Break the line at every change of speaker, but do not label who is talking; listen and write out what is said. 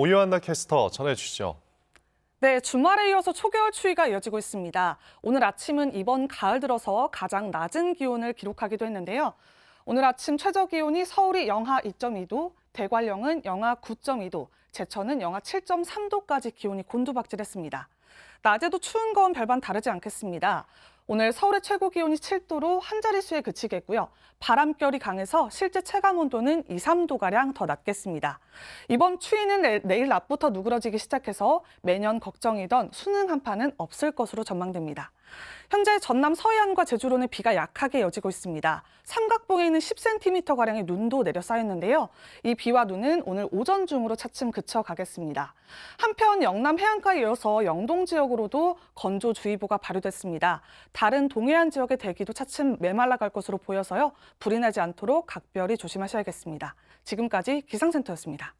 오유한나 캐스터 전해주시죠.
네, 주말에 이어서 초겨울 추위가 이어지고 있습니다. 오늘 아침은 이번 가을 들어서 가장 낮은 기온을 기록하기도 했는데요. 오늘 아침 최저 기온이 서울이 영하 2.2도, 대관령은 영하 9.2도, 제천은 영하 7.3도까지 기온이 곤두박질했습니다. 낮에도 추운 건 별반 다르지 않겠습니다. 오늘 서울의 최고 기온이 7도로 한 자릿수에 그치겠고요. 바람결이 강해서 실제 체감 온도는 2, 3도가량 더 낮겠습니다. 이번 추위는 내- 내일 낮부터 누그러지기 시작해서 매년 걱정이던 수능 한파는 없을 것으로 전망됩니다. 현재 전남 서해안과 제주로는 비가 약하게 이어지고 있습니다. 삼각봉에 있는 10cm가량의 눈도 내려 쌓였는데요. 이 비와 눈은 오늘 오전 중으로 차츰 그쳐가겠습니다. 한편 영남 해안가에 이어서 영동 지역으로도 건조주의보가 발효됐습니다. 다른 동해안 지역의 대기도 차츰 메말라갈 것으로 보여서요. 불이 나지 않도록 각별히 조심하셔야겠습니다. 지금까지 기상센터였습니다.